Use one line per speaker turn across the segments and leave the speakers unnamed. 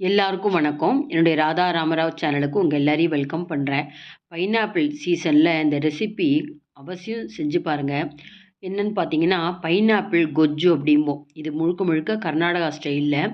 எல்லாருக்கும் வணக்கம். என்னுடைய ராதா ராமராவ் சேனலுக்கு உங்கள் எல்லாரையும் வெல்கம் பண்ணுறேன் பைனாப்பிள் சீசனில் இந்த ரெசிபி அவசியம் செஞ்சு பாருங்கள் என்னன்னு பார்த்தீங்கன்னா பைனாப்பிள் கொஜ்ஜு அப்படிம்போம். இது முழுக்க முழுக்க கர்நாடகா ஸ்டைலில்.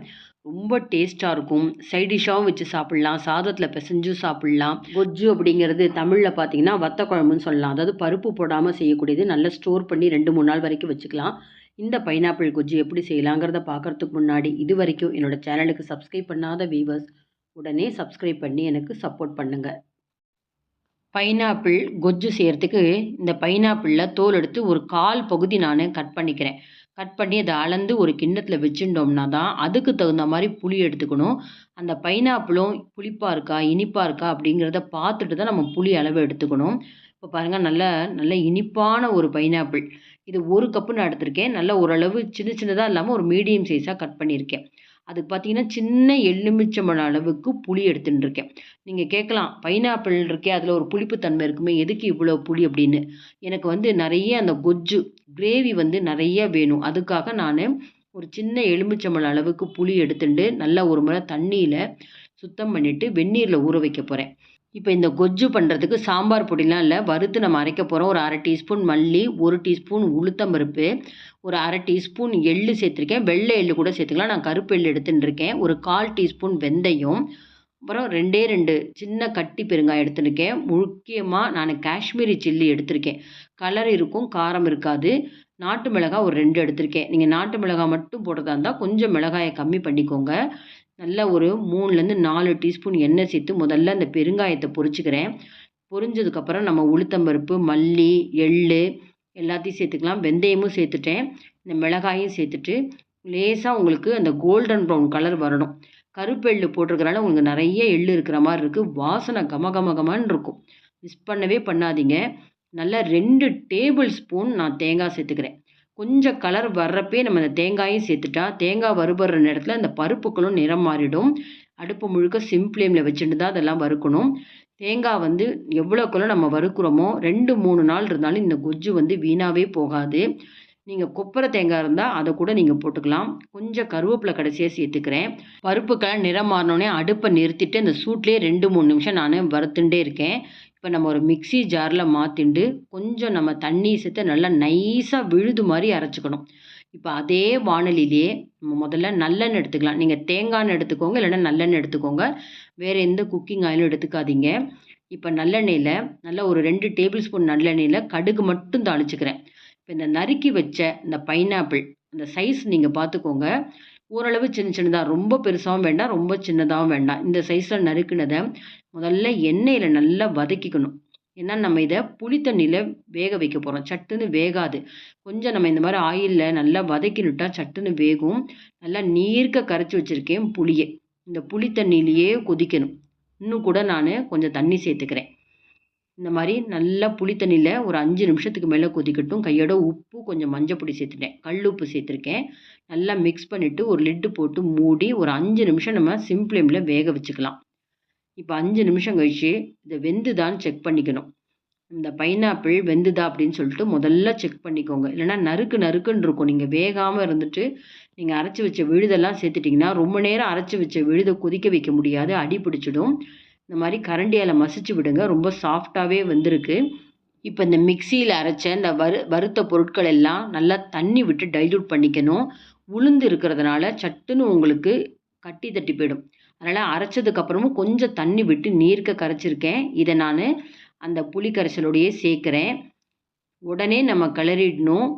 ரொம்ப டேஸ்ட்டாக இருக்கும். சைடிஷாகவும் வச்சு சாப்பிட்லாம். சாதத்தில் பிசைஞ்சும் சாப்பிட்லாம். கொஜ்ஜு அப்படிங்கிறது தமிழில் பார்த்தீங்கன்னா வத்த குழம்புன்னு சொல்லலாம். அதாவது பருப்பு போடாமல் செய்யக்கூடியது. நல்லா ஸ்டோர் பண்ணி ரெண்டு மூணு நாள் வரைக்கும் வச்சுக்கலாம். இந்த பைனாப்பிள் குஜ்ஜி எப்படி செய்யலாங்கிறத பார்க்குறதுக்கு முன்னாடி இது வரைக்கும் என்னோட சேனலுக்கு சப்ஸ்கிரைப் பண்ணாத வீவர்ஸ் உடனே சப்ஸ்கிரைப் பண்ணி எனக்கு சப்போர்ட் பண்ணுங்கள் பைனாப்பிள் கொஜ்ஜு செய்கிறதுக்கு இந்த பைனாப்பிளில் தோல் எடுத்து ஒரு கால் பகுதி நான் கட் பண்ணிக்கிறேன். கட் பண்ணி அதை அளந்து ஒரு கிண்ணத்தில் வச்சுட்டோம்னா தான் அதுக்கு தகுந்த மாதிரி புளி எடுத்துக்கணும். அந்த பைனாப்பிளும் புளிப்பாக இருக்கா இனிப்பாக இருக்கா அப்படிங்கிறத பார்த்துட்டு தான் நம்ம புளி அளவு எடுத்துக்கணும். இப்போ பாருங்கள் நல்ல நல்ல இனிப்பான ஒரு பைனாப்பிள் இது ஒரு கப்பு நான் எடுத்திருக்கேன். நல்ல ஓரளவு சின்ன சின்னதாக இல்லாமல் ஒரு மீடியம் சைஸாக கட் பண்ணியிருக்கேன். அதுக்கு பார்த்தீங்கன்னா சின்ன எலுமிச்சம்பழம் அளவுக்கு புளி எடுத்துட்டு இருக்கேன். நீங்கள் கேட்கலாம் பைனாப்பிள் இருக்கே அதில் ஒரு புளிப்புத்தன்மை இருக்குமே எதுக்கு இவ்வளோ புளி அப்படின்னு? எனக்கு வந்து நிறைய அந்த கொஜ்ஜு கிரேவி வந்து நிறைய வேணும். அதுக்காக நான் ஒரு சின்ன எலுமிச்சம்பழம் அளவுக்கு புளி எடுத்துட்டு நல்லா ஒரு முறை தண்ணியில் சுத்தம் பண்ணிவிட்டு வெந்நீரில் ஊற வைக்க போகிறேன் இப்போ இந்த கொஜ்ஜு பண்ணுறதுக்கு சாம்பார் பொடிலாம் இல்லை வறுத்து நம்ம அரைக்க போகிறோம் ஒரு அரை டீஸ்பூன் மல்லி ஒரு டீஸ்பூன் உளுத்தம்பருப்பு ஒரு அரை டீஸ்பூன் எள்ளு சேர்த்துருக்கேன். வெள்ளை எள்ளு கூட சேர்த்துக்கலாம். நான் கருப்பு எள்ளு எடுத்துன்னு இருக்கேன். ஒரு கால் டீஸ்பூன் வெந்தயம். அப்புறம் ரெண்டே ரெண்டு சின்ன கட்டி பெருங்காயம் எடுத்துருக்கேன் முக்கியமாக நான் காஷ்மீரி சில்லி எடுத்திருக்கேன். கலர் இருக்கும் காரம் இருக்காது. நாட்டு மிளகாய் ஒரு ரெண்டு எடுத்திருக்கேன். நீங்கள் நாட்டு மிளகாய் மட்டும் போடுறதா இருந்தால் கொஞ்சம் மிளகாயை கம்மி பண்ணிக்கோங்க. நல்லா ஒரு மூணுலேருந்து நாலு டீஸ்பூன் எண்ணெய் சேர்த்து முதல்ல அந்த பெருங்காயத்தை பொரிச்சுக்கிறேன். பொரிஞ்சதுக்கப்புறம் நம்ம உளுத்தம்பருப்பு மல்லி எள் எல்லாத்தையும் சேர்த்துக்கலாம். வெந்தயமும் சேர்த்துட்டேன். இந்த மிளகாயும் சேர்த்துட்டு லேசாக உங்களுக்கு அந்த கோல்டன் ப்ரௌன் கலர் வரணும். கருப்பு எள்ளு போட்டிருக்கனால உங்களுக்கு நிறைய எள் இருக்கிற மாதிரி இருக்குது வாசனை கம கம கமன்னு இருக்கும். மிஸ் பண்ணவே பண்ணாதீங்க. நல்லா ரெண்டு டேபிள் ஸ்பூன் நான் தேங்காய் சேர்த்துக்கிறேன். கொஞ்சம் கலர் வர்றப்பே நம்ம அந்த தேங்காயும் சேர்த்துட்டா தேங்காய் வறுபடுற நேரத்தில் அந்த பருப்புக்களும் நிறம் மாறிடும். அடுப்பு முழுக்க சிம் ஃப்ளேமில் வச்சுட்டு தான் அதெல்லாம் வறுக்கணும். தேங்காய் வந்து எவ்வளோக்குள்ள நம்ம வறுக்கிறோமோ ரெண்டு மூணு நாள் இருந்தாலும் இந்த கொஜ்ஜு வந்து வீணாகவே போகாது. நீங்கள் கொப்பரை தேங்காய் இருந்தால் அதை கூட நீங்கள் போட்டுக்கலாம். கொஞ்சம் கருவேப்பிலை கடைசியாக சேர்த்துக்கிறேன். பருப்புக்கெல்லாம் நிறம் மாறினோடனே அடுப்பை நிறுத்திட்டு அந்த சூட்லேயே ரெண்டு மூணு நிமிஷம் நான் வறுத்துட்டே இருக்கேன். இப்போ நம்ம ஒரு மிக்சி ஜாரில் மாற்றிண்டு கொஞ்சம் நம்ம தண்ணி சேர்த்து நல்லா நைஸாக விழுது மாதிரி அரைச்சிக்கணும். இப்போ அதே வானொலியிலே நம்ம முதல்ல நல்லெண்ணெய் எடுத்துக்கலாம். நீங்கள் தேங்காய் எடுத்துக்கோங்க இல்லைன்னா நல்லெண்ணெய் எடுத்துக்கோங்க. வேறு எந்த குக்கிங் ஆயிலும் எடுத்துக்காதீங்க. இப்போ நல்லெண்ணெயில் நல்லா ஒரு ரெண்டு டேபிள் ஸ்பூன் நல்லெண்ணெயில் கடுகு மட்டும் தாளிச்சுக்கிறேன். இப்போ இந்த நறுக்கி வச்ச இந்த பைனாப்பிள் அந்த சைஸ் நீங்கள் பார்த்துக்கோங்க ஓரளவு சின்ன சின்னதாக ரொம்ப பெருசாகவும் வேண்டாம் ரொம்ப சின்னதாகவும் வேண்டாம். இந்த சைஸில் நறுக்குனதை முதல்ல எண்ணெயில் நல்லா வதக்கிக்கணும். ஏன்னா நம்ம இதை புளி தண்ணியில் வேக வைக்க போகிறோம் சட்டுன்னு வேகாது. கொஞ்சம் நம்ம இந்த மாதிரி ஆயிலில் நல்லா வதக்கினுட்டா சட்டுன்னு வேகும். நல்லா நீர்க்க கரைச்சி வச்சுருக்கேன் புளியை. இந்த புளி தண்ணியிலையே கொதிக்கணும். இன்னும் கூட நான் கொஞ்சம் தண்ணி சேர்த்துக்கிறேன். இந்த மாதிரி நல்லா புளி தண்ணியில் ஒரு அஞ்சு நிமிஷத்துக்கு மேலே கொதிக்கட்டும். கையோட உப்பு கொஞ்சம் மஞ்சள் பொடி சேர்த்துட்டேன். கல் உப்பு சேர்த்துருக்கேன். நல்லா மிக்ஸ் பண்ணிவிட்டு ஒரு லிட்டு போட்டு மூடி ஒரு அஞ்சு நிமிஷம் நம்ம சிம் ஃப்ளேமில் வேக வச்சுக்கலாம். இப்போ அஞ்சு நிமிஷம் கழித்து இதை வெந்துதான்னு செக் பண்ணிக்கணும். இந்த பைனாப்பிள் வெந்துதா அப்படின்னு சொல்லிட்டு முதல்ல செக் பண்ணிக்கோங்க. இல்லைனா நறுக்கு நறுக்குன்னு இருக்கும். நீங்கள் வேகாமல் இருந்துட்டு நீங்கள் அரைச்சி வச்ச விழுதெல்லாம் சேர்த்துட்டிங்கன்னா ரொம்ப நேரம் அரைச்சி வச்ச விழுதை கொதிக்க வைக்க முடியாது. அடி பிடிச்சிடும். இந்த மாதிரி கரண்டியால் மசிச்சு விடுங்க. ரொம்ப சாஃப்டாகவே வந்திருக்கு. இப்போ இந்த மிக்சியில் அரைச்ச இந்த வறு வறுத்த பொருட்கள் எல்லாம் நல்லா தண்ணி விட்டு டைல்யூட் பண்ணிக்கணும். உளுந்து இருக்கிறதுனால சட்டுன்னு உங்களுக்கு கட்டி தட்டி போயிடும். அதனால் அரைச்சதுக்கப்புறமும் கொஞ்சம் தண்ணி விட்டு நீர்க்க கரைச்சிருக்கேன். இதை நான் அந்த புளி கரைசலோடையே சேர்க்குறேன். உடனே நம்ம கிளறிடணும்.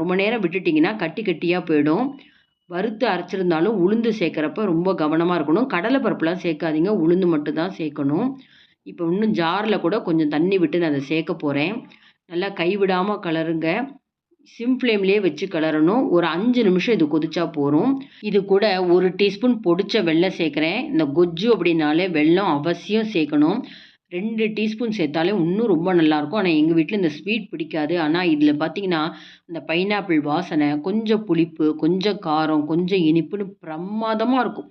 ரொம்ப நேரம் விட்டுட்டிங்கன்னா கட்டி கட்டியாக போயிடும். வறுத்து அரைச்சிருந்தாலும் உளுந்து சேர்க்குறப்ப ரொம்ப கவனமாக இருக்கணும். கடலை பருப்புலாம் சேர்க்காதீங்க. உளுந்து மட்டும்தான் சேர்க்கணும். இப்போ இன்னும் ஜாரில் கூட கொஞ்சம் தண்ணி விட்டு நான் அதை சேர்க்க போகிறேன் நல்லா கைவிடாமல் கலருங்க. சிம் ஃப்ளேம்லேயே வச்சு கலரணும். ஒரு அஞ்சு நிமிஷம் இது கொதிச்சா போகும் இது கூட ஒரு டீஸ்பூன் பொடிச்ச வெள்ளம் சேர்க்குறேன். இந்த கொஜ்ஜு அப்படின்னாலே வெள்ளம் அவசியம் சேர்க்கணும். ரெண்டு டீஸ்பூன் சேர்த்தாலே இன்னும் ரொம்ப நல்லாயிருக்கும். ஆனால் எங்கள் வீட்டில் இந்த ஸ்வீட் பிடிக்காது. ஆனால் இதில் பார்த்தீங்கன்னா இந்த பைனாப்பிள் வாசனை கொஞ்சம் புளிப்பு கொஞ்சம் காரம் கொஞ்சம் இனிப்புன்னு பிரமாதமாக இருக்கும்.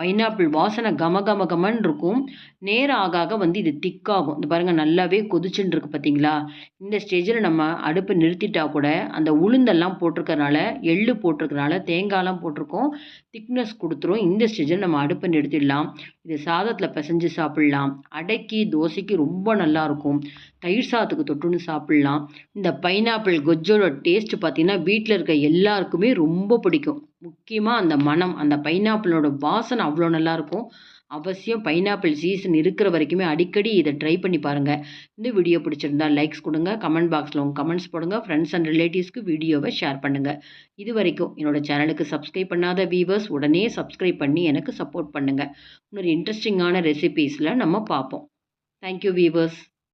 பைனாப்பிள் வாசனை கம கம கமன்னு இருக்கும். நேரம் ஆக ஆக வந்து இது திக்காகும் இந்த பாருங்கள் நல்லாவே கொதிச்சுன்னு இருக்கு பார்த்தீங்களா இந்த ஸ்டேஜில் நம்ம அடுப்பை நிறுத்திட்டா கூட அந்த உளுந்தெல்லாம் போட்டிருக்கறனால எள்ளு போட்டிருக்கறனால தேங்காயெலாம் போட்டிருக்கோம். திக்னஸ் கொடுத்துரும். இந்த ஸ்டேஜில் நம்ம அடுப்பை நிறுத்திடலாம். இது சாதத்தில் பிசைஞ்சு சாப்பிட்லாம். அடைக்கி தோசைக்கு ரொம்ப நல்லாயிருக்கும் தயிர் சாதத்துக்கு தொட்டுன்னு சாப்பிட்லாம். இந்த பைனாப்பிள் கொஜ்ஜோட டேஸ்ட் பார்த்திங்கன்னா வீட்டில் இருக்க எல்லாருக்குமே ரொம்ப பிடிக்கும். முக்கியமாக அந்த மனம் அந்த பைனாப்பிளோட வாசனை அவ்வளோ நல்லாயிருக்கும் அவசியம் பைனாப்பிள் சீசன் இருக்கிற வரைக்குமே அடிக்கடி இதை ட்ரை பண்ணி பாருங்கள் இந்த வீடியோ பிடிச்சிருந்தா லைக்ஸ் கொடுங்க கமெண்ட் பாக்ஸில் உங்கள் கமெண்ட்ஸ் போடுங்க ஃப்ரெண்ட்ஸ் அண்ட் ரிலேட்டிவ்ஸ்க்கு வீடியோவை ஷேர் பண்ணுங்கள் இது வரைக்கும் என்னோடய சேனலுக்கு சப்ஸ்கிரைப் பண்ணாத வியூவர்ஸ் உடனே சப்ஸ்கிரைப் பண்ணி எனக்கு சப்போர்ட் பண்ணுங்கள் இன்னொரு இன்ட்ரெஸ்டிங்கான ரெசிபீஸில் நம்ம பார்ப்போம். Thank you viewers